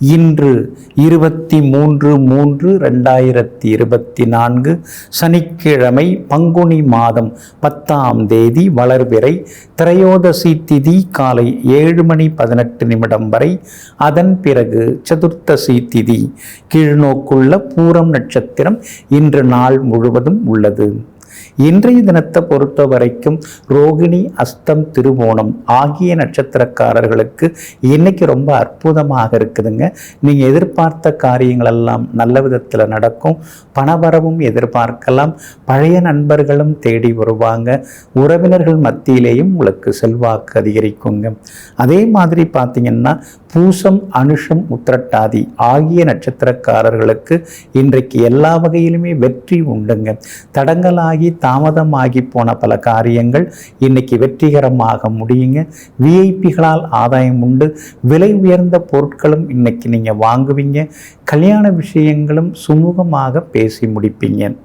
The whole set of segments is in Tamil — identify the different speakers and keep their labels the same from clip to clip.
Speaker 1: இன்று இருபத்தி மூன்று மூன்று ரெண்டாயிரத்தி இருபத்தி நான்கு சனிக்கிழமை பங்குனி மாதம் பத்தாம் தேதி வளர்விரை திரையோதசி திதி காலை ஏழு மணி பதினெட்டு நிமிடம் வரை. அதன் பிறகு சதுர்த்தசி திதி. கீழ்நோக்குள்ள பூரம் நட்சத்திரம் இன்று நாள் முழுவதும் உள்ளது. இன்றைய தினத்தை பொறுத்த வரைக்கும் ரோகிணி அஸ்தம் திருவோணம் ஆகிய நட்சத்திரக்காரர்களுக்கு இன்னைக்கு ரொம்ப அற்புதமாக இருக்குதுங்க. நீங்கள் எதிர்பார்த்த காரியங்கள் எல்லாம் நல்ல விதத்தில் நடக்கும். பணவரவும் எதிர்பார்க்கலாம். பழைய நண்பர்களும் தேடி வருவாங்க. உறவினர்கள் மத்தியிலேயும் உங்களுக்கு செல்வாக்கு அதிகரிக்குங்க. அதே மாதிரி பார்த்தீங்கன்னா பூசம் அனுஷம் உத்திரட்டாதி ஆகிய நட்சத்திரக்காரர்களுக்கு இன்றைக்கு எல்லா வகையிலுமே வெற்றி உண்டுங்க. தடங்கலாகி தாமதமாகி போன பல காரியங்கள். இன்னைக்கு வெற்றிகரமாக முடியுங்க. விஐபிகளால் ஆதாயம் உண்டு. விலை உயர்ந்த பொருட்களும் இன்னைக்கு நீங்கள் வாங்குவீங்க. கல்யாண விஷயங்களும் சுமூகமாக பேசி முடிப்பீங்க.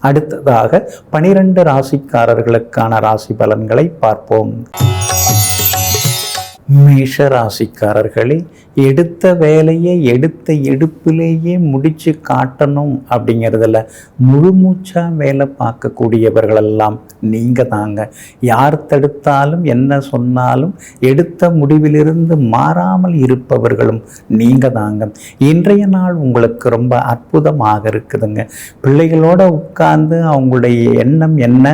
Speaker 1: அடுத்ததாக பனிரெண்டு ராசிக்காரர்களுக்கான ராசி பலன்களை பார்ப்போம். மேஷ ராசிக்காரர்களே எடுத்த வேலையை எடுத்த எடுப்பிலேயே முடித்து காட்டணும் அப்படிங்கிறதுல முழுமூச்சாக வேலை பார்க்கக்கூடியவர்களெல்லாம் நீங்கள் தாங்க. யார் தடுத்தாலும் என்ன சொன்னாலும் எடுத்த முடிவிலிருந்து மாறாமல் இருப்பவர்களும் நீங்கள் தாங்க. இன்றைய நாள் உங்களுக்கு ரொம்ப அற்புதமாக இருக்குதுங்க. பிள்ளைகளோட உட்கார்ந்து அவங்களுடைய எண்ணம் என்ன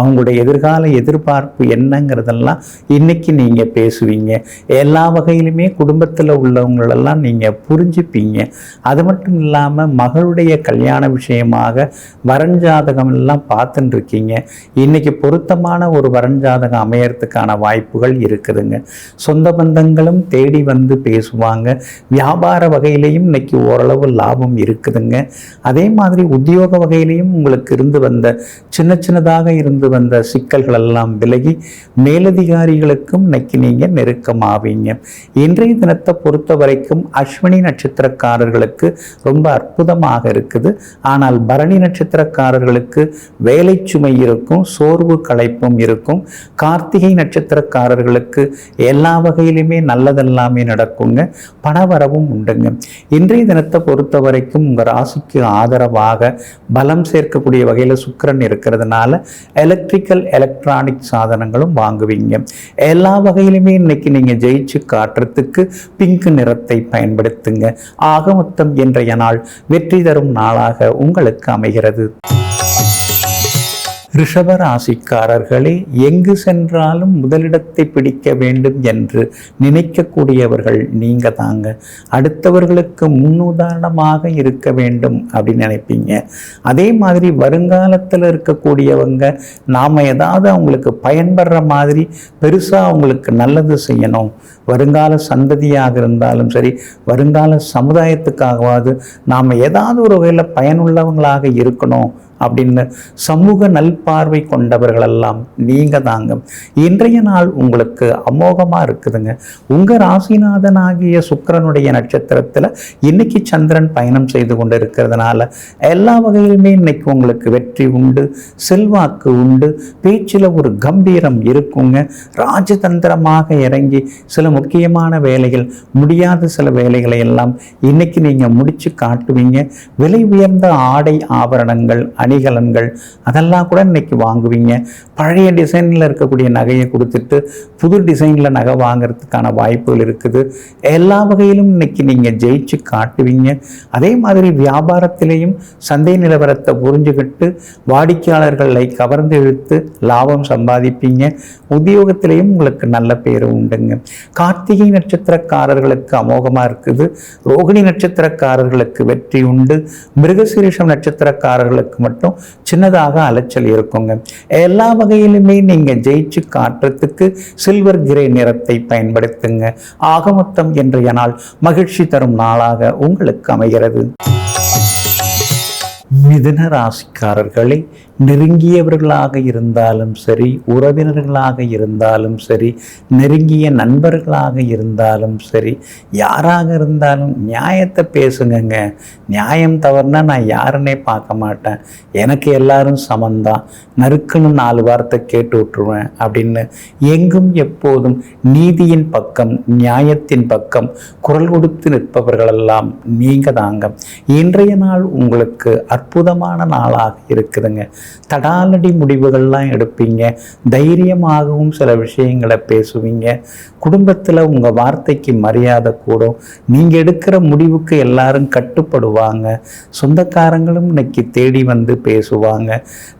Speaker 1: அவங்களுடைய எதிர்கால எதிர்பார்ப்பு என்னங்கிறதெல்லாம் இன்றைக்கி நீங்கள் பேசுவீங்க. எல்லா வகையிலுமே குடும்பத்தில் உள்ளவங்களெல்லாம் நீங்கள் புரிஞ்சுப்பீங்க. அது மட்டும் இல்லாமல் மகளுடைய கல்யாண விஷயமாக வரஞ்சாதகம் எல்லாம் பார்த்துட்டு இருக்கீங்க இன்னைக்கு பொருத்தமான ஒரு வரஞ்சாதகம் அமையறதுக்கான வாய்ப்புகள் இருக்குதுங்க. சொந்த பந்தங்களும் தேடி வந்து பேசுவாங்க. வியாபார வகையிலையும் இன்னைக்கு ஓரளவு லாபம் இருக்குதுங்க. அதே மாதிரி உத்தியோக வகையிலையும் உங்களுக்கு இருந்து வந்த சின்ன சின்னதாக இருந்து வந்த சிக்கல்கள் எல்லாம் விலகி மேலதிகாரிகளுக்கும் இன்னைக்கு நீங்கள் நெருக்கமாவீங்க இன்றைய தினத்தை பொறுத்த வரைக்கும் அஸ்வினி நட்சத்திரக்காரர்களுக்கு ரொம்ப அற்புதமாக இருக்குது. ஆனால் பரணி நட்சத்திரக்காரர்களுக்கு வேலை சுமை இருக்கும் சோர்வு களைப்பும் இருக்கும். கார்த்திகை நட்சத்திரக்காரர்களுக்கு எல்லா வகையிலுமே நல்லதெல்லாமே நடக்குங்க. பணவரவும் உண்டுங்க. இன்றைய தினத்தை பொறுத்த வரைக்கும் உங்கள் ராசிக்கு ஆதரவாக பலம் சேர்க்கக்கூடிய வகையில் சுக்கிரன் இருக்கிறதுனால எலக்ட்ரிக்கல் எலக்ட்ரானிக் சாதனங்களும் வாங்குவீங்க. எல்லா வகையிலுமே இன்னைக்கு நீங்கள் ஜெயிச்சு காட்டுறதுக்கு பிங்க் நிறத்தை பயன்படுத்துங்க. ஆக மொத்தம் இன்றைய நாள் வெற்றி தரும் நாளாக உங்களுக்கு அமைகிறது. ரிஷப ராசிக்காரர்களே எங்கு சென்றாலும் முதலிடத்தை பிடிக்க வேண்டும் என்று நினைக்கக்கூடியவர்கள் நீங்க தாங்க. அடுத்தவர்களுக்கு முன்னுதாரணமாக இருக்க வேண்டும் அப்படின்னு நினைப்பீங்க. அதே மாதிரி வருங்காலத்தில் இருக்கக்கூடியவங்க நாம் ஏதாவது அவங்களுக்கு பயன்படுற மாதிரி பெருசாக அவங்களுக்கு நல்லது செய்யணும். வருங்கால சந்ததியாக இருந்தாலும் சரி வருங்கால சமுதாயத்துக்காகவாது நாம் ஏதாவது ஒரு வகையில் பயனுள்ளவங்களாக இருக்கணும். அப்படின்னு சமூக நல்பார்வை கொண்டவர்களெல்லாம் நீங்க தாங்க. இன்றைய நாள் உங்களுக்கு அமோகமாக இருக்குதுங்க. உங்கள் ராசிநாதனாகிய சுக்கிரனுடைய நட்சத்திரத்தில் இன்னைக்கு சந்திரன் பயணம் செய்து கொண்டு இருக்கிறதுனால எல்லா வகையிலுமே இன்னைக்கு உங்களுக்கு வெற்றி உண்டு செல்வாக்கு உண்டு பேச்சில் ஒரு கம்பீரம் இருக்குங்க. ராஜதந்திரமாக இறங்கி சில முக்கியமான வேலைகள் முடியாத சில வேலைகளை எல்லாம் இன்னைக்கு நீங்கள் முடிச்சு காட்டுவீங்க. விலை உயர்ந்த ஆடை ஆபரணங்கள் அணிகலன்கள் அதெல்லாம் கூட இன்னைக்கு வாங்குவீங்க. பழைய டிசைனில் இருக்கக்கூடிய நகையை கொடுத்துட்டு புது டிசைனில் நகை வாங்குறதுக்கான வாய்ப்புகள் இருக்குது. எல்லா வகையிலும் இன்னைக்கு நீங்கள் ஜெயிச்சு காட்டுவீங்க. அதே மாதிரி வியாபாரத்திலையும் சந்தை நிலவரத்தை புரிஞ்சுக்கிட்டு வாடிக்கையாளர்களை கவர்ந்து இழுத்து லாபம் சம்பாதிப்பீங்க. உத்தியோகத்திலையும் உங்களுக்கு நல்ல பேர் உண்டுங்க. கார்த்திகை நட்சத்திரக்காரர்களுக்கு அமோகமாக இருக்குது. ரோகிணி நட்சத்திரக்காரர்களுக்கு வெற்றி உண்டு. மிருகசீரிஷம் நட்சத்திரக்காரர்களுக்கு மட்டும் சின்னதாக அலைச்சல் இருக்குங்க. எல்லா வகையிலுமே நீங்கள் ஜெயிச்சு காட்டுறதுக்கு சில்வர் கிரே நிறத்தை பயன்படுத்துங்க. ஆகமொத்தம் இன்றைய நாள் மகிழ்ச்சி தரும் நாளாக உங்களுக்கு அமைகிறது. மிதுன ராசிக்காரர்களை நெருங்கியவர்களாக இருந்தாலும் சரி உறவினர்களாக இருந்தாலும் சரி நெருங்கிய நண்பர்களாக இருந்தாலும் சரி யாராக இருந்தாலும் நியாயத்தை பேசுங்கங்க. நியாயம் தவறுனா நான் யாருன்னே பார்க்க மாட்டேன். எனக்கு எல்லாரும் சமந்தான். நறுக்குன்னு நாலு வார்த்தை கேட்டு விட்டுருவேன் அப்படின்னு எங்கும் எப்போதும் நீதியின் பக்கம் நியாயத்தின் பக்கம் குரல் கொடுத்து நிற்பவர்களெல்லாம் நீங்க தாங்க இன்றைய நாள் உங்களுக்கு அற்புதமான நாளாக இருக்குதுங்க. தடாலடி முடிவுகள்லாம் எடுப்பீங்க. தைரியமாகவும் சில விஷயங்களை பேசுவீங்க. குடும்பத்தில் உங்கள் வார்த்தைக்கு மரியாதை கூடும். நீங்கள் எடுக்கிற முடிவுக்கு எல்லாரும் கட்டுப்படுவாங்க. சொந்தக்காரங்களும் இன்னைக்கு தேடி வந்து பேசுவாங்க.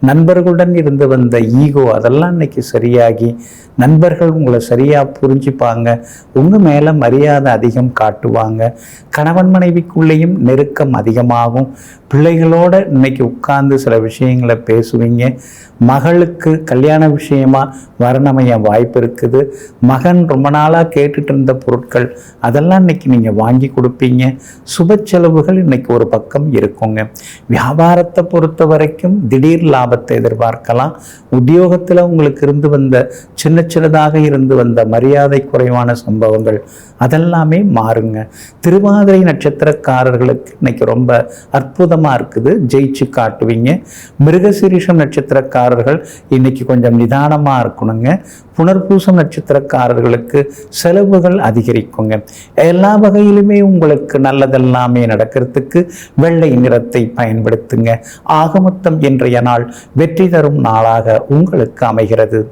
Speaker 1: நண்பர்களுடன் இருந்து வந்த ஈகோ அதெல்லாம் இன்னைக்கு சரியாகி நண்பர்கள் உங்களை சரியாக புரிஞ்சுப்பாங்க. உங்கள் மேலே மரியாதை அதிகம் காட்டுவாங்க. கணவன் மனைவிக்குள்ளேயும் நெருக்கம் அதிகமாகும். பிள்ளைகளோட இன்னைக்கு உட்கார்ந்து சில விஷயங்களை பேசுவீங்க. மகளுக்கு கல்யாண விஷயமா வரணமைய வாய்ப்பு இருக்குது. மகன் ரொம்ப நாளாக கேட்டுட்டு இருந்த பொருட்கள் அதெல்லாம் இன்னைக்கு நீங்கள் வாங்கி கொடுப்பீங்க. சுப செலவுகள் இன்னைக்கு ஒரு பக்கம் இருக்குங்க. வியாபாரத்தை பொறுத்த வரைக்கும் திடீர் லாபத்தை எதிர்பார்க்கலாம். உத்தியோகத்தில் உங்களுக்கு இருந்து வந்த சின்ன சின்னதாக இருந்து வந்த மரியாதை குறைவான சம்பவங்கள் அதெல்லாமே மாறுங்க. திருவாதிரை நட்சத்திரக்காரர்களுக்கு இன்னைக்கு ரொம்ப அற்புதமாக இருக்குது. ஜெயிச்சு காட்டுவீங்க. மிருகசிரீஷம் நட்சத்திரக்காரர்கள் இன்னைக்கு கொஞ்சம் நிதானமாக இருக்கணுங்க. புனர்பூசம் நட்சத்திரக்காரர்களுக்கு செலவுகள் அதிகரிக்குங்க. எல்லா வகையிலுமே உங்களுக்கு நல்லதெல்லாமே நடக்கிறதுக்கு வெள்ளை நிறத்தை பயன்படுத்துங்க. ஆகமொத்தம் இன்றைய நாள் வெற்றி தரும் நாளாக உங்களுக்கு அமைகிறது.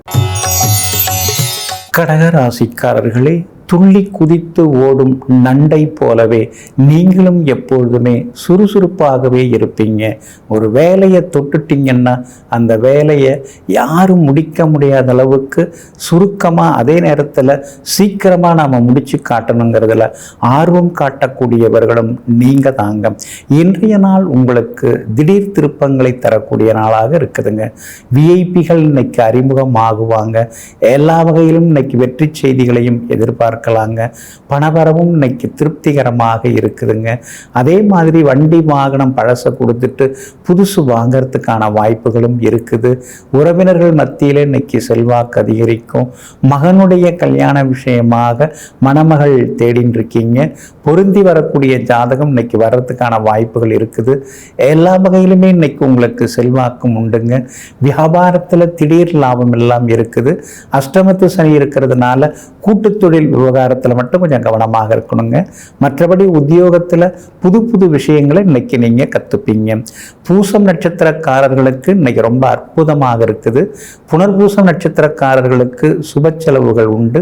Speaker 1: கடகராசிக்காரர்களே துள்ளி குதித்து ஓடும் நண்டை போலவே நீங்களும் எப்பொழுதுமே சுறுசுறுப்பாகவே இருப்பீங்க. ஒரு வேலையை தொட்டுட்டிங்கன்னா அந்த வேலையை யாரும் முடிக்க முடியாத அளவுக்கு சுருக்கமாக அதே நேரத்தில் சீக்கிரமாக நாம் முடித்து காட்டணுங்கிறதுல ஆர்வம் காட்டக்கூடியவர்களும் நீங்கள் தாங்க. இன்றைய நாள் உங்களுக்கு திடீர் திருப்பங்களை தரக்கூடிய நாளாக இருக்குதுங்க. விஐபிகள் இன்னைக்கு அறிமுகம் ஆகுவாங்க எல்லா வகையிலும் இன்னைக்கு வெற்றி செய்திகளையும் எதிர்பார்க்க பார்க்கலாங்க. பணவரவும் இன்னைக்கு திருப்திகரமாக இருக்குதுங்க. அதே மாதிரி வண்டி வாகனம் பழசை கொடுத்துட்டு புதுசு வாங்கிறதுக்கான வாய்ப்புகளும் இருக்குது. உறவினர்கள் மத்தியில் இன்னைக்கு செல்வாக்கு அதிகரிக்கும். மகனுடைய கல்யாண விஷயமாக மணமகள் தேடின்னு இருக்கீங்க பொருந்தி வரக்கூடிய ஜாதகம் இன்னைக்கு வர்றதுக்கான வாய்ப்புகள் இருக்குது. எல்லா வகையிலுமே இன்னைக்கு உங்களுக்கு செல்வாக்கும் உண்டுங்க. வியாபாரத்தில் திடீர் லாபம் எல்லாம் இருக்குது. அஷ்டமத்து சனி இருக்கிறதுனால கூட்டு தொழில் விவகாரத்தில் மட்டும் கொஞ்சம் கவனமாக இருக்கணுங்க. மற்றபடி உத்தியோகத்தில் புது புது விஷயங்களை இன்னைக்கு நீங்கள் கற்றுப்பீங்க பூசம் நட்சத்திரக்காரர்களுக்கு இன்னைக்கு ரொம்ப அற்புதமாக இருக்குது. புனர்பூசம் நட்சத்திரக்காரர்களுக்கு சுப செலவுகள் உண்டு.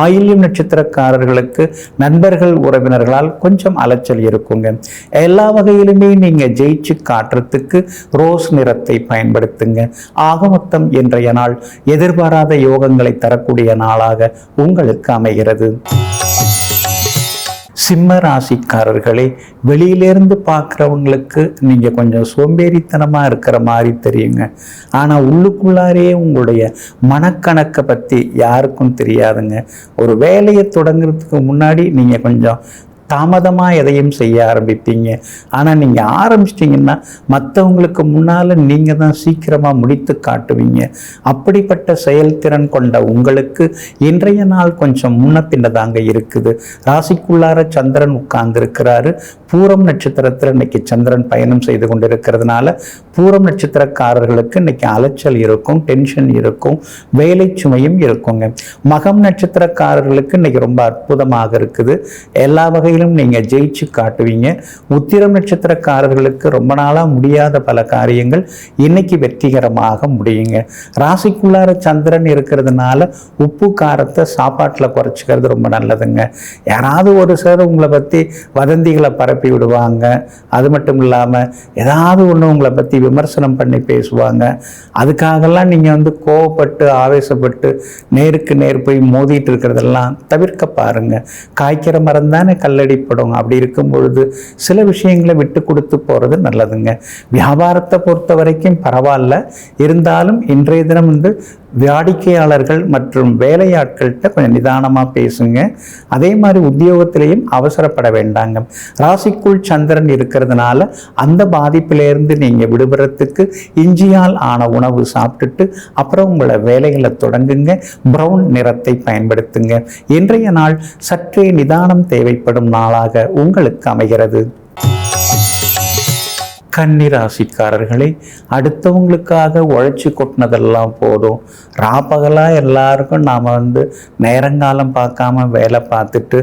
Speaker 1: ஆயில்யம் நட்சத்திரக்காரர்களுக்கு நண்பர்கள் உறவினர்களால் கொஞ்சம் அலைச்சல் இருக்குங்க. எல்லா வகையிலுமே நீங்கள் ஜெயிச்சு காட்டுறதுக்கு ரோஸ் நிறத்தை பயன்படுத்துங்க. ஆக மொத்தம் இன்றைய நாள் எதிர்பாராத யோகங்களை தரக்கூடிய நாளாக உங்கள் உங்களுக்கு அமைகிறது. சிம்ம ராசிக்காரர்களே வெளியிலேருந்து பார்க்குறவங்களுக்கு நீங்கள் கொஞ்சம் சோம்பேறித்தனமாக இருக்கிற மாதிரி தெரியுங்க. ஆனால் உள்ளுக்குள்ளாரே உங்களுடைய மனக்கணக்கை பற்றி யாருக்கும் தெரியாதுங்க. ஒரு வேலையை தொடங்குறதுக்கு முன்னாடி நீங்கள் கொஞ்சம் தாமதமாக எதையும் செய்ய ஆரம்பிப்பீங்க. ஆனால் நீங்கள் ஆரம்பிச்சிட்டிங்கன்னா மற்றவங்களுக்கு முன்னால் நீங்கள் தான் சீக்கிரமாக முடித்து காட்டுவீங்க. அப்படிப்பட்ட செயல்திறன் கொண்ட உங்களுக்கு இன்றைய நாள் கொஞ்சம் முன்ன பின்னதாங்க இருக்குது. ராசிக்குள்ளார சந்திரன் உட்கார்ந்துருக்கிறாரு. பூரம் நட்சத்திரத்தில் இன்னைக்கு சந்திரன் பயணம் செய்து கொண்டிருக்கிறதுனால பூரம் நட்சத்திரக்காரர்களுக்கு இன்னைக்கு அலைச்சல் இருக்கும் டென்ஷன் இருக்கும் வேலை சுமையும் இருக்குங்க. மகம் நட்சத்திரக்காரர்களுக்கு இன்னைக்கு ரொம்ப அற்புதமாக இருக்குது. எல்லா வகையிலும் நீங்கள் ஜெயிச்சு காட்டுவீங்க. உத்திரம் நட்சத்திரக்காரர்களுக்கு ரொம்ப நாளாக முடியாத பல காரியங்கள் இன்னைக்கு வெற்றிகரமாக முடியுங்க. ராசிக்குள்ளார சந்திரன் இருக்கிறதுனால உப்பு காரத்தை சாப்பாட்டில் குறைச்சிக்கிறது ரொம்ப நல்லதுங்க. யாராவது ஒரு சிலர் உங்களை பற்றி வதந்திகளை பரப்பி விடுவாங்க. அது மட்டும் இல்லாமல் ஏதாவது ஒன்று உங்களை பற்றி விமர்சனம் பண்ணி பேசுவாங்க. அதுக்காகலாம் நீங்கள் வந்து கோவப்பட்டு ஆவேசப்பட்டு நேருக்கு நேர் போய் மோதிட்டு இருக்கிறதெல்லாம் தவிர்க்க பாருங்க. காய்க்கிற மரம் தானே தேடிப்படும் அப்படி இருக்கும் பொழுது சில விஷயங்களை விட்டு கொடுத்து போகிறது நல்லதுங்க. வியாபாரத்தை பொறுத்த வரைக்கும் பரவாயில்ல. இருந்தாலும் இன்றைய தினம் வந்து வாடிக்கையாளர்கள் மற்றும் வேலையாட்கள்கிட்ட கொஞ்சம் நிதானமாக பேசுங்க. அதே மாதிரி உத்தியோகத்திலையும் அவசரப்பட வேண்டாங்க. ராசிக்குள் சந்திரன் இருக்கிறதுனால அந்த பாதிப்பிலேருந்து நீங்கள் விடுபடுறதுக்கு இஞ்சியால் ஆன உணவு சாப்பிட்டுட்டு அப்புறம் உங்களை வேலைகளை தொடங்குங்க. பிரவுன் நிறத்தை பயன்படுத்துங்க. இன்றைய நாள் சற்றே நிதானம் தேவைப்படும் நாளாக உங்களுக்கு அமைகிறது. கன்னிராசிக்காரர்களே அடுத்தவங்களுக்காக உழைச்சி கொட்டினதெல்லாம் போதும். ராப்பகலாக எல்லாருக்கும் நாம் வந்து நேரங்காலம் பார்க்காம வேலை பார்த்துட்டு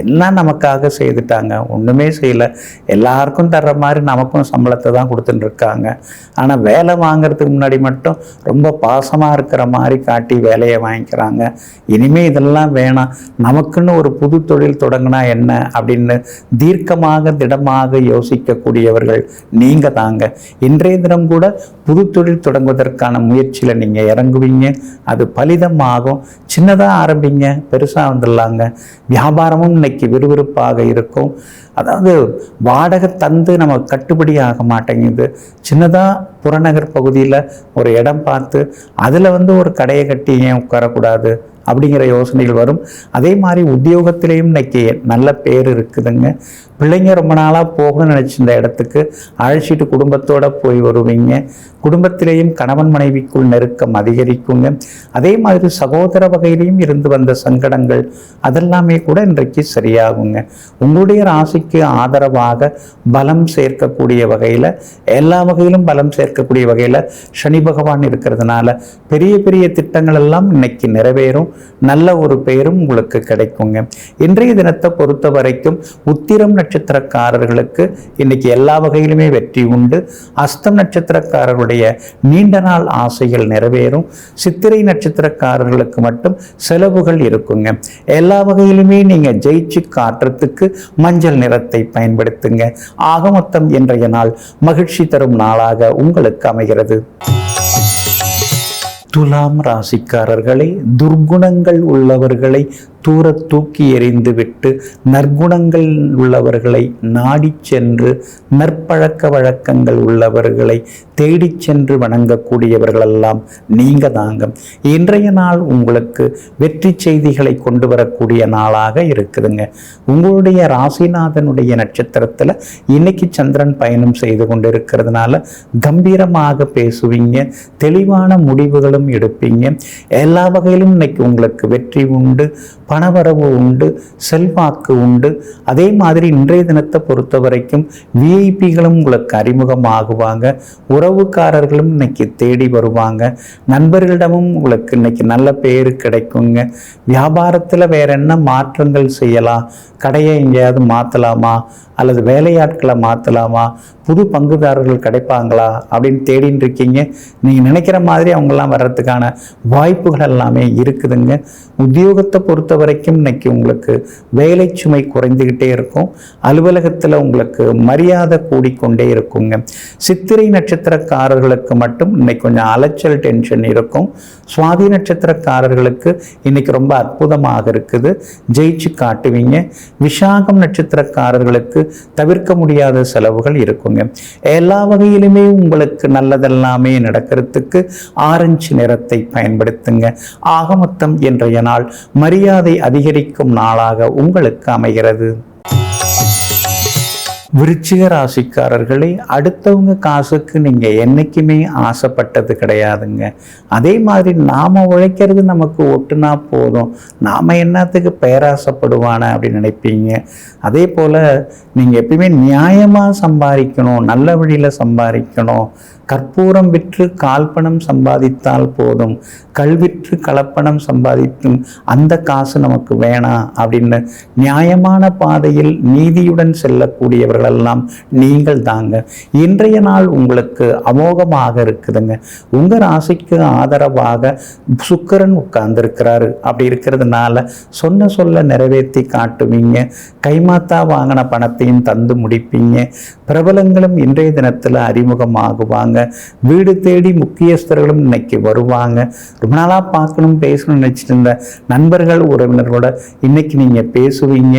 Speaker 1: எல்லாம் நமக்காக செய்துட்டாங்க? ஒன்றுமே செய்யலை. எல்லாருக்கும் தர்ற மாதிரி நமக்கும் சம்பளத்தை தான் கொடுத்துட்டுருக்காங்க ஆனால் வேலை வாங்குறதுக்கு முன்னாடி மட்டும் ரொம்ப பாசமாக இருக்கிற மாதிரி காட்டி வேலையை வாங்கிக்கிறாங்க. இனிமேல் இதெல்லாம் வேணாம். நமக்குன்னு ஒரு புது தொழில் தொடங்கினா என்ன? அப்படின்னு தீர்க்கமாக திடமாக யோசிக்கக்கூடியவர்கள் நீ நீங்கள் தாங்க. இன்றைய தினம் கூட புது தொழில் தொடங்குவதற்கான முயற்சியில் நீங்கள் இறங்குவீங்க. அது பலிதமாகும். சின்னதாக ஆரம்பிங்க பெருசாக வந்துடலாங்க. வியாபாரமும் இன்னைக்கு விறுவிறுப்பாக இருக்கும். அதாவது வாடகை தந்து நம்ம கட்டுப்படி ஆக மாட்டேங்குது. சின்னதாக புறநகர் பகுதியில் ஒரு இடம் பார்த்து அதில் வந்து ஒரு கடையை கட்டி ஏன் உட்காரக்கூடாது? அப்படிங்கிற யோசனைகள் வரும். அதே மாதிரி உத்தியோகத்திலையும் இன்னைக்கு நல்ல பேர் இருக்குதுங்க. பிள்ளைங்க ரொம்ப நாளாக போகணும்னு நினச்சிருந்த இடத்துக்கு அழைச்சிட்டு குடும்பத்தோடு போய் வருவீங்க. குடும்பத்திலேயும் கணவன் மனைவிக்குள் நெருக்கம் அதிகரிக்குங்க. அதே மாதிரி சகோதர வகையிலையும் இருந்து வந்த சங்கடங்கள் அதெல்லாமே கூட இன்றைக்கு சரியாகுங்க. உங்களுடைய ராசிக்கு ஆதரவாக பலம் சேர்க்கக்கூடிய வகையில் எல்லா வகையிலும் பலம் சேர்க்கக்கூடிய வகையில் சனி பகவான் இருக்கிறதுனால பெரிய பெரிய திட்டங்கள் எல்லாம் இன்னைக்கு நிறைவேறும். நல்ல ஒரு பெயரும் உங்களுக்கு கிடைக்குங்க. இன்றைய தினத்தை பொறுத்த வரைக்கும் உத்திரம் நட்சத்திரக்காரர்களுக்கு இன்னைக்கு எல்லா வகையிலுமே வெற்றி உண்டு. அஸ்தம் நட்சத்திரக்காரர்களுடைய நீண்ட நாள் ஆசைகள் நிறைவேறும். சித்திரை நட்சத்திரக்காரர்களுக்கு மட்டும் செலவுகள் இருக்குங்க. எல்லா வகையிலுமே நீங்க ஜெயிச்சு காட்டுறதுக்கு மஞ்சள் நிறத்தை பயன்படுத்துங்க. ஆக மொத்தம் இன்றைய நாள் மகிழ்ச்சி தரும் நாளாக உங்களுக்கு அமைகிறது. துலாம் ராசிக்காரர்களை துர்குணங்கள் உள்ளவர்களை தூர தூக்கி எறிந்துவிட்டு நற்குணங்கள் உள்ளவர்களை நாடி சென்று நற்பழக்க வழக்கங்கள் உள்ளவர்களை தேடிச் சென்று வணங்கக்கூடியவர்களெல்லாம் நீங்க தாங்க. இன்றைய நாள் உங்களுக்கு வெற்றி செய்திகளை கொண்டு வரக்கூடிய நாளாக இருக்குதுங்க. உங்களுடைய ராசிநாதனுடைய நட்சத்திரத்தில் இன்னைக்கு சந்திரன் பயணம் செய்து கொண்டு இருக்கிறதுனால கம்பீரமாக பேசுவீங்க தெளிவான முடிவுகளும் எடுப்பீங்க. எல்லா வகையிலும் இன்னைக்கு உங்களுக்கு வெற்றி உண்டு. பணவரவு உண்டு செல்வாக்கு உண்டு. அதே மாதிரி இன்றைய தினத்தை பொறுத்த வரைக்கும் விஐபிகளும் உங்களுக்கு அறிமுகமாகுவாங்க. உறவுக்காரர்களும் இன்னைக்கு தேடி வருவாங்க. நண்பர்களிடமும் உங்களுக்கு இன்னைக்கு நல்ல பேர் கிடைக்குங்க. வியாபாரத்தில் வேற என்ன மாற்றங்கள் செய்யலாம்? கடையை எங்கேயாவது மாற்றலாமா அல்லது வேலையாட்களை மாற்றலாமா புது பங்குதாரர்கள் கிடைப்பாங்களா? அப்படின்னு தேடின்னு இருக்கீங்க. நீங்கள் நினைக்கிற மாதிரி அவங்கெல்லாம் வர்றதுக்கான வாய்ப்புகள் எல்லாமே இருக்குதுங்க. உத்தியோகத்தை பொறுத்த வரைக்கும் இன்றைக்கி உங்களுக்கு வேலை சுமை குறைந்துக்கிட்டே இருக்கும். அலுவலகத்தில் உங்களுக்கு மரியாதை கூடிக்கொண்டே இருக்குங்க. சித்திரை நட்சத்திரக்காரர்களுக்கு மட்டும் இன்றைக்கி கொஞ்சம் அலைச்சல் டென்ஷன் இருக்கும். சுவாதி நட்சத்திரக்காரர்களுக்கு இன்றைக்கி ரொம்ப அற்புதமாக இருக்குது. ஜெயிச்சு காட்டுவீங்க. விஷாகம் நட்சத்திரக்காரர்களுக்கு தவிர்க்க முடியாத செலவுகள் இருக்குங்க. எல்லா வகையிலுமே உங்களுக்கு நல்லதெல்லாமே நடக்கிறதுக்கு ஆரஞ்சு நிறத்தை பயன்படுத்துங்க. ஆகமொத்தம் இன்றைய நாள் மரியாதை அதிகரிக்கும் நாளாக உங்களுக்கு அமைகிறது. விருச்சிக ராசிக்காரர்களே அடுத்தவங்க காசுக்கு நீங்கள் என்றைக்குமே ஆசைப்பட்டது கிடையாதுங்க. அதே மாதிரி நாம் உழைக்கிறது நமக்கு ஒட்டுனா போதும். நாம் என்னத்துக்கு பேராசைப்படுவானே அப்படின்னு நினைப்பீங்க. அதே போல் நீங்கள் எப்பயுமே நியாயமாக சம்பாதிக்கணும் நல்ல வழியில் சம்பாதிக்கணும். கற்பூரம் விற்று கால்பணம் சம்பாதித்தால் போதும். கல்விற்று கலப்பணம் சம்பாதித்தும் அந்த காசு நமக்கு வேணாம் அப்படின்னு நியாயமான பாதையில் நீதியுடன் செல்லக்கூடியவர்களெல்லாம் நீங்கள் தாங்க. இன்றைய நாள் உங்களுக்கு அமோகமாக இருக்குதுங்க. உங்கள் ராசிக்கு ஆதரவாக சுக்கரன் உட்கார்ந்துருக்கிறாரு. அப்படி இருக்கிறதுனால சொன்ன சொல்ல நிறைவேற்றி காட்டுவீங்க. கைமாத்தா வாங்கின பணத்தையும் தந்து முடிப்பீங்க. பிரபலங்களும் இன்றைய தினத்தில் அறிமுகமாகுவாங்க. வீடு தேடி முக்கியஸ்தர்களும் இன்னைக்கு வருவாங்க. ரொம்ப நாளாக பார்க்கணும் பேசணும்னு நினச்சிட்டு இருந்த நண்பர்கள் உறவினர்களோட இன்னைக்கு நீங்கள் பேசுவீங்க.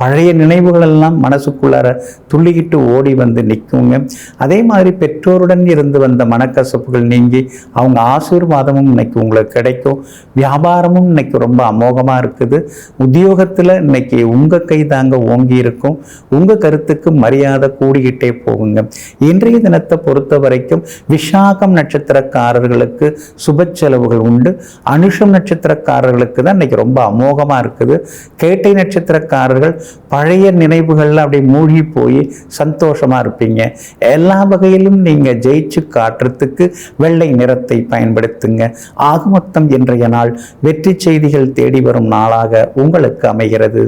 Speaker 1: பழைய நினைவுகள் எல்லாம் மனசுக்குள்ளார துள்ளிக்கிட்டு ஓடி வந்து நிற்குங்க. அதே மாதிரி பெற்றோருடன் இருந்து வந்த மனக்கசப்புகள் நீங்கி அவங்க ஆசீர்வாதமும் இன்னைக்கு உங்களுக்கு கிடைக்கும். வியாபாரமும் இன்னைக்கு ரொம்ப அமோகமாக இருக்குது. உத்தியோகத்தில் இன்னைக்கு உங்கள் கை தாங்க ஓங்கி இருக்கும். உங்கள் கருத்துக்கு மரியாதை கூடிக்கிட்டே போகுங்க. இன்றைய தினத்தை பொறுத்த வரைக்கும் விஷாகம் நட்சத்திரக்காரர்களுக்கு சுப செலவுகள் உண்டு. அனுஷம் நட்சத்திரக்காரர்களுக்கு தான் இன்னைக்கு ரொம்ப அமோகமாக இருக்குது. கேட்டை நட்சத்திரக்காரர்கள் பழைய நினைவுகளில் அப்படியே மூழ்கி போய் சந்தோஷமாக இருப்பீங்க. எல்லா வகையிலும் நீங்கள் ஜெயிச்சு காட்டுறதுக்கு வெள்ளை நிறத்தை பயன்படுத்துங்க. ஆகமொத்தம் இன்றைய நாள் வெற்றி செய்திகள் தேடி வரும் நாளாக உங்களுக்கு அமைகிறது.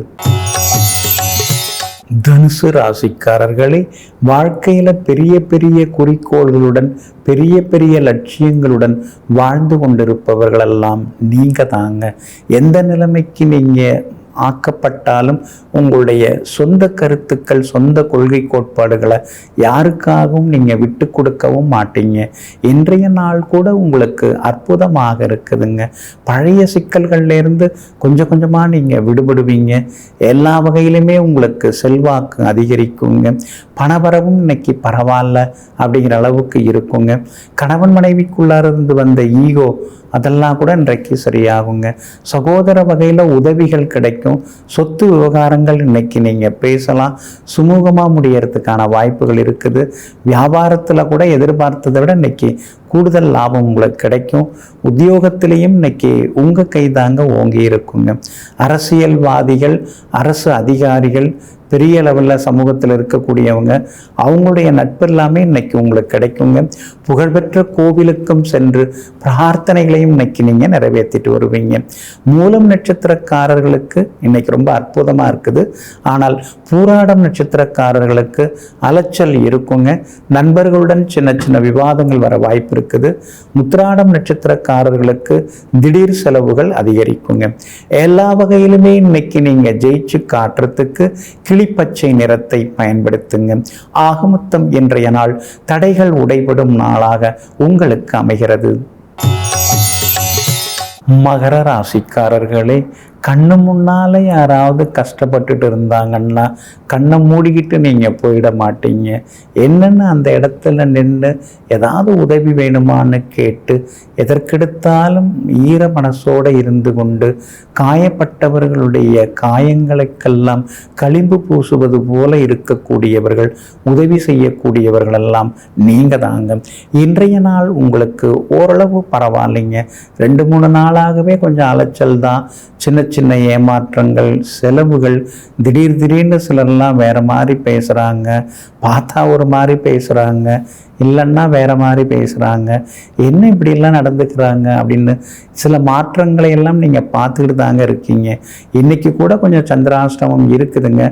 Speaker 1: தனுசு ராசிக்காரர்களே வாழ்க்கையில பெரிய பெரிய குறிக்கோள்களுடன் பெரிய பெரிய லட்சியங்களுடன் வாழ்ந்து கொண்டிருப்பவர்களெல்லாம் நீங்க தாங்க எந்த நிலைமைக்கு நீங்க ஆக்கப்பட்டாலும் உங்களுடைய சொந்த கருத்துக்கள் சொந்த கொள்கை கோட்பாடுகளை யாருக்காகவும் நீங்கள் விட்டு கொடுக்கவும் மாட்டீங்க. இன்றைய நாள் கூட உங்களுக்கு அற்புதமாக இருக்குதுங்க. பழைய சிக்கல்கள்லேருந்து கொஞ்சம் கொஞ்சமாக நீங்கள் விடுபடுவீங்க. எல்லா வகையிலுமே உங்களுக்கு செல்வாக்கு அதிகரிக்குங்க. பணவரவும் இன்னைக்கு பரவாயில்ல அப்படிங்கிற அளவுக்கு இருக்குங்க. கணவன் மனைவிக்குள்ளார இருந்து வந்த ஈகோ அதெல்லாம் கூட இன்றைக்கு சரியாகுங்க. சகோதர வகையில் உதவிகள் கிடைக்கும். சொத்து விவகாரங்கள் இன்னைக்கு நீங்கள் பேசலாம். சுமூகமாக முடியறதுக்கான வாய்ப்புகள் இருக்குது. வியாபாரத்தில் கூட எதிர்பார்த்ததை விட இன்னைக்கு கூடுதல் லாபம் உங்களுக்கு கிடைக்கும். உத்தியோகத்திலையும் இன்னைக்கு உங்கள் கைதாங்க ஓங்கி இருக்குங்க. அரசியல்வாதிகள் அரசு அதிகாரிகள் பெரிய லெவலில் சமூகத்தில் இருக்கக்கூடியவங்க அவங்களுடைய நட்பு எல்லாமே இன்னைக்கு உங்களுக்கு கிடைக்குங்க. புகழ்பெற்ற கோவிலுக்கும் சென்று பிரார்த்தனைகளையும் இன்னைக்கு நீங்கள் நிறைவேற்றிட்டு வருவீங்க. மூலம் நட்சத்திரக்காரர்களுக்கு இன்னைக்கு ரொம்ப அற்புதமாக இருக்குது. ஆனால் பூராடம் நட்சத்திரக்காரர்களுக்கு அலைச்சல் இருக்குங்க. நண்பர்களுடன் சின்ன சின்ன விவாதங்கள் வர வாய்ப்பு இருக்குது முத்திராடம் நட்சத்திரக்காரர்களுக்கு திடீர் செலவுகள் அதிகரிக்குங்க. எல்லா வகையிலுமே இன்னைக்கு நீங்கள் ஜெயிச்சு காட்டுறதுக்கு கிளிப்பச்சை நிறத்தை பயன்படுத்துங்க. ஆகமொத்தம் இன்றைய நாள் தடைகள் உடைபடும் நாளாக உங்களுக்கு அமைகிறது. மகர ராசிக்காரர்களே கண்ணு முன்னால் யாராவது கஷ்டப்பட்டுட்டு இருந்தாங்கன்னா கண்ணை மூடிக்கிட்டு நீங்கள் போயிட மாட்டீங்க. என்னென்னு அந்த இடத்துல நின்று ஏதாவது உதவி வேணுமான்னு கேட்டு எதற்கெடுத்தாலும் ஈர மனசோடு இருந்து கொண்டு காயப்பட்டவர்களுடைய காயங்களுக்கெல்லாம் களிம்பு பூசுவது போல இருக்கக்கூடியவர்கள் உதவி செய்யக்கூடியவர்களெல்லாம் நீங்கள் தாங்க. இன்றைய நாள் உங்களுக்கு ஓரளவு பரவாயில்லைங்க. ரெண்டு மூணு நாளாகவே கொஞ்சம் அலைச்சல் தான். சின்ன சின்ன ஏமாற்றங்கள் செலவுகள் திடீர் திடீர்னு சிலர்லாம் வேற மாதிரி பேசுகிறாங்க பார்த்தா ஒரு மாதிரி பேசுகிறாங்க இல்லைன்னா வேற மாதிரி பேசுகிறாங்க என்ன இப்படிலாம் நடந்துக்கிறாங்க அப்படின்னு சில மாற்றங்களை எல்லாம் நீங்கள் பார்த்துக்கிட்டு தாங்க இருக்கீங்க. இன்னைக்கு கூட கொஞ்சம் சந்திராஷ்டமம் இருக்குதுங்க.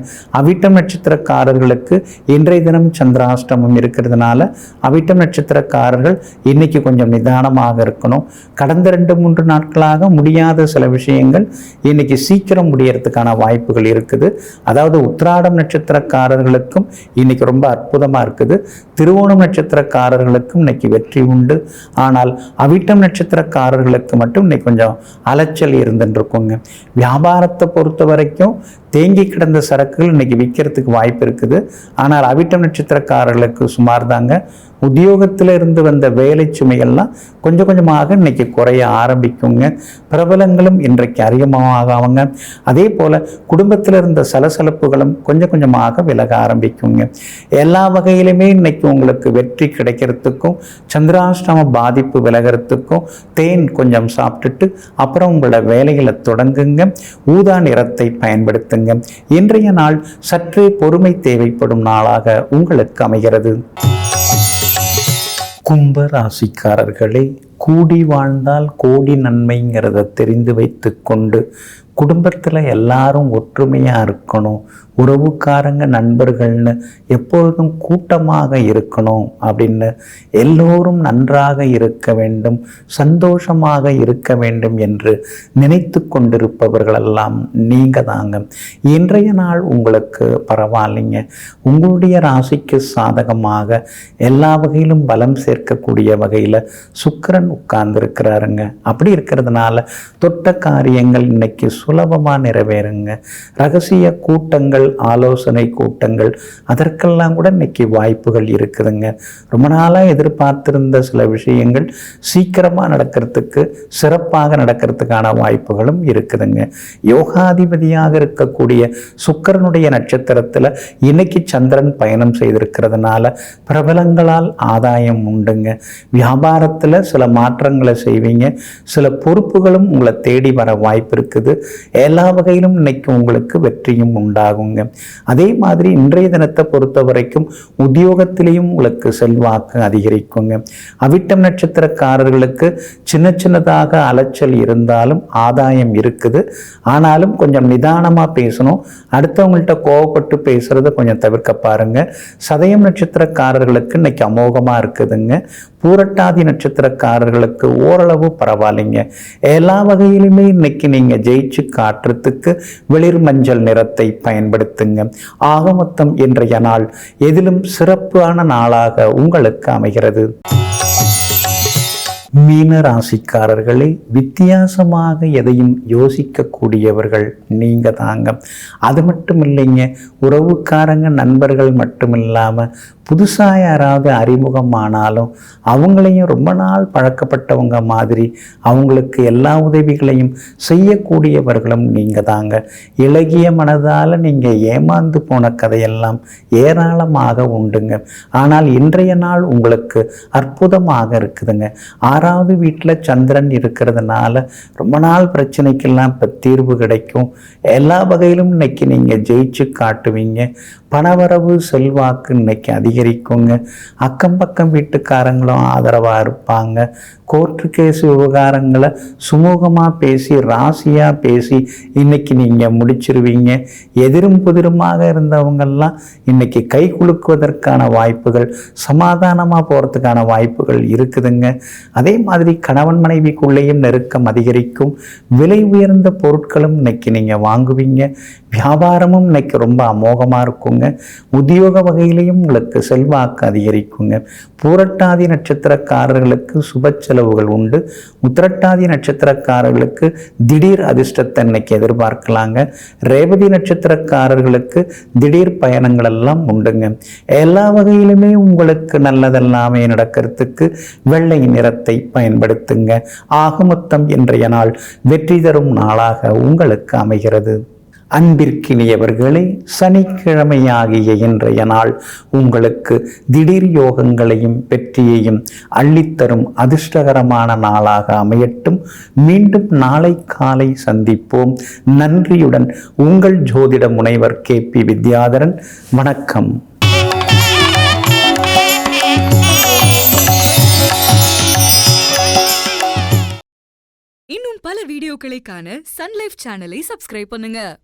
Speaker 1: அவிட்டம் நட்சத்திரக்காரர்களுக்கு இன்றைய தினம் சந்திராஷ்டமம் இருக்கிறதுனால அவிட்டம் நட்சத்திரக்காரர்கள் இன்னைக்கு கொஞ்சம் நிதானமாக இருக்கணும். கடந்த ரெண்டு மூன்று நாட்களாக முடியாத சில விஷயங்கள் இன்னைக்கு சீக்கிரம் முடியறதுக்கான வாய்ப்புகள் இருக்குது. அதாவது உத்திராடம் நட்சத்திரக்காரர்களுக்கும் இன்னைக்கு ரொம்ப அற்புதமாக இருக்குது. திருவோணம் நட்சத்திரக்காரர்களுக்கும் இன்னைக்கு வெற்றி உண்டு. ஆனால் அவிட்டம் நட்சத்திரக்காரர்களுக்கு மட்டும் இன்னைக்கு கொஞ்சம் அலைச்சல் இருந்துருக்குங்க வியாபாரத்தை பொறுத்த வரைக்கும் தேங்கி கிடந்த சரக்குகள் இன்னைக்கு விற்கிறதுக்கு வாய்ப்பு இருக்குது. ஆனால் அவிட்டம் நட்சத்திரக்காரர்களுக்கு சுமார் தாங்க உத்தியோகத்தில் இருந்து வந்த வேலை சுமைகள்லாம் கொஞ்சம் கொஞ்சமாக இன்னைக்கு குறைய ஆரம்பிக்குங்க. பிரபலங்களும் இன்றைக்கு அதிகமாகவங்க அதே போல் குடும்பத்தில் இருந்த சலசலப்புகளும் கொஞ்சம் கொஞ்சமாக விலக ஆரம்பிக்குங்க. எல்லா வகையிலுமே இன்னைக்கு உங்களுக்கு வெற்றி கிடைக்கிறதுக்கும் சந்திராஷ்டம பாதிப்பு விலகிறதுக்கும் தேன் கொஞ்சம் சாப்பிட்டுட்டு அப்புறம் உங்களோட வேலைகளை தொடங்குங்க. ஊதா நிறத்தை பயன்படுத்துங்க. இன்றைய நாள் சற்றே பொறுமை தேவைப்படும் நாளாக உங்களுக்கு அமைகிறது. கும்ப ராசிக்காரர்களே கூடி வாழ்ந்தால் கோடி நன்மைங்கிறத தெரிந்து வைத்து கொண்டு குடும்பத்தில் எல்லாரும் ஒற்றுமையாக இருக்கணும். உறவுக்காரங்க நண்பர்கள்னு எப்பொழுதும் கூட்டமாக இருக்கணும் அப்படின்னு எல்லோரும் நன்றாக இருக்க வேண்டும் சந்தோஷமாக இருக்க வேண்டும் என்று நினைத்து கொண்டிருப்பவர்களெல்லாம் நீங்கள் தாங்க இன்றைய நாள் உங்களுக்கு பரவாயில்லைங்க. உங்களுடைய ராசிக்கு சாதகமாக எல்லா வகையிலும் பலம் சேர்க்கக்கூடிய வகையில் சுக்கிரன் உட்கார்ந்துருக்கிறாருங்க. அப்படி இருக்கிறதுனால தொட்ட காரியங்கள் இன்னைக்கு சுலபமாக நிறைவேறுங்க. ரகசிய கூட்டங்கள் ஆலோசனை கூட்டங்கள் அதற்கெல்லாம் கூட இன்னைக்கு வாய்ப்புகள் இருக்குதுங்க. ரொம்ப நாளாக எதிர்பார்த்திருந்த சில விஷயங்கள் சீக்கிரமாக நடக்கிறதுக்கு சிறப்பாக நடக்கிறதுக்கான வாய்ப்புகளும் இருக்குதுங்க. யோகாதிபதியாக இருக்கக்கூடிய சுக்கிரனுடைய நட்சத்திரத்தில் இன்னைக்கு சந்திரன் பயணம் செய்திருக்கிறதுனால பிரபலங்களால் ஆதாயம் உண்டுங்க. வியாபாரத்தில் சில மாற்றங்களை செய்வீங்க. சில பொறுப்புகளும் உங்களை தேடி வர வாய்ப்பு இருக்குது. எல்லா வகையிலும் இன்னைக்கு உங்களுக்கு வெற்றியும் உண்டாகுங்க. அதே மாதிரி இன்றைய தினத்தை பொறுத்த வரைக்கும் உத்தியோகத்திலையும் உங்களுக்கு செல்வாக்கு அதிகரிக்குங்க. அவிட்டம் நட்சத்திரக்காரர்களுக்கு சின்ன சின்னதாக அலைச்சல் இருந்தாலும் ஆதாயம் இருக்குது. ஆனாலும் கொஞ்சம் நிதானமாக பேசணும். அடுத்தவங்கள்ட்ட கோவப்பட்டு பேசுகிறத கொஞ்சம் தவிர்க்க பாருங்க. சதயம் நட்சத்திரக்காரர்களுக்கு இன்னைக்கு அமோகமாக இருக்குதுங்க. பூரட்டாதி நட்சத்திரக்காரர்களுக்கு ஓரளவு பரவாயில்லைங்க. எல்லா வகையிலுமே இன்னைக்கு நீங்க ஜெயிச்சு காட்டுறதுக்கு வெளிர் மஞ்சள் நிறத்தை பயன்படுத்துங்க. ஆக மொத்தம் இன்றைய நாள் எதிலும் சிறப்பான நாளாக உங்களுக்கு அமைகிறது. மீன ராசிக்காரர்களே வித்தியாசமாக எதையும் யோசிக்கக்கூடியவர்கள் நீங்க தாங்க அது மட்டும் இல்லைங்க உறவுக்காரங்க நண்பர்கள் மட்டும் இல்லாமல் புதுசாக யாராவது அறிமுகமானாலும் அவங்களையும் ரொம்ப நாள் பழக்கப்பட்டவங்க மாதிரி அவங்களுக்கு எல்லா உதவிகளையும் செய்யக்கூடியவர்களும் நீங்கள் தாங்க இளகிய மனதால் நீங்கள் ஏமாந்து போன கதையெல்லாம் ஏராளமாக உண்டுங்க. ஆனால் இன்றைய நாள் உங்களுக்கு அற்புதமாக இருக்குதுங்க. ஆறாவது வீட்டில் சந்திரன் இருக்கிறதுனால ரொம்ப நாள் பிரச்சனைக்கெல்லாம் இப்போ தீர்வு கிடைக்கும். எல்லா வகையிலும் இன்னைக்கு நீங்கள் ஜெயிச்சு காட்டுவீங்க. பணவரவு செல்வாக்கு இன்னைக்கு அதிகரிக்குங்க. அக்கம் பக்கம் வீட்டுக்காரங்களும் ஆதரவாக இருப்பாங்க. கோர்ட்டு கேஸ் விவகாரங்களை சுமூகமாக பேசி ராசியாக பேசி இன்னைக்கு நீங்கள் முடிச்சிருவீங்க. எதிரும் புதிருமாக இருந்தவங்கள்லாம் இன்னைக்கு கை குலுக்குவதற்கான வாய்ப்புகள் சமாதானமாக போகிறதுக்கான வாய்ப்புகள் இருக்குதுங்க. அதே மாதிரி கணவன் மனைவிக்குள்ளேயும் நெருக்கம் அதிகரிக்கும். விலை உயர்ந்த பொருட்களும் இன்னைக்கு நீங்கள் வாங்குவீங்க. வியாபாரமும் இன்னைக்கு ரொம்ப அமோகமாக இருக்குங்க. உத்தியோக வகையிலையும் உங்களுக்கு செல்வாக்கு அதிகரிக்குங்க. பூரட்டாதி நட்சத்திரக்காரர்களுக்கு சுப செலவுகள் உண்டு. உத்திரட்டாதி நட்சத்திரக்காரர்களுக்கு திடீர் அதிர்ஷ்டத்தை இன்னைக்கு எதிர்பார்க்கலாங்க. ரேவதி நட்சத்திரக்காரர்களுக்கு திடீர் பயணங்கள் எல்லாம் உண்டுங்க. எல்லா வகையிலுமே உங்களுக்கு நல்லதெல்லாமே நடக்கிறதுக்கு வெள்ளை நிறத்தை பயன்படுத்துங்க. ஆகமொத்தம் இன்றைய நாள் வெற்றி தரும் நாளாக உங்களுக்கு அமைகிறது. அன்பிற்கினியவர்களே சனிக்கிழமையாகிய இன்றைய நாள் உங்களுக்கு திடீர் யோகங்களையும் வெற்றியையும் அள்ளித்தரும் அதிர்ஷ்டகரமான நாளாக அமையட்டும். மீண்டும் நாளை காலை சந்திப்போம். நன்றியுடன் உங்கள் ஜோதிட முனைவர் கே. பி. வித்யாதரன். வணக்கம்.
Speaker 2: இன்னும் பல வீடியோக்களை காண சன்லைஃப் சேனலை சப்ஸ்கிரைப் பண்ணுங்க.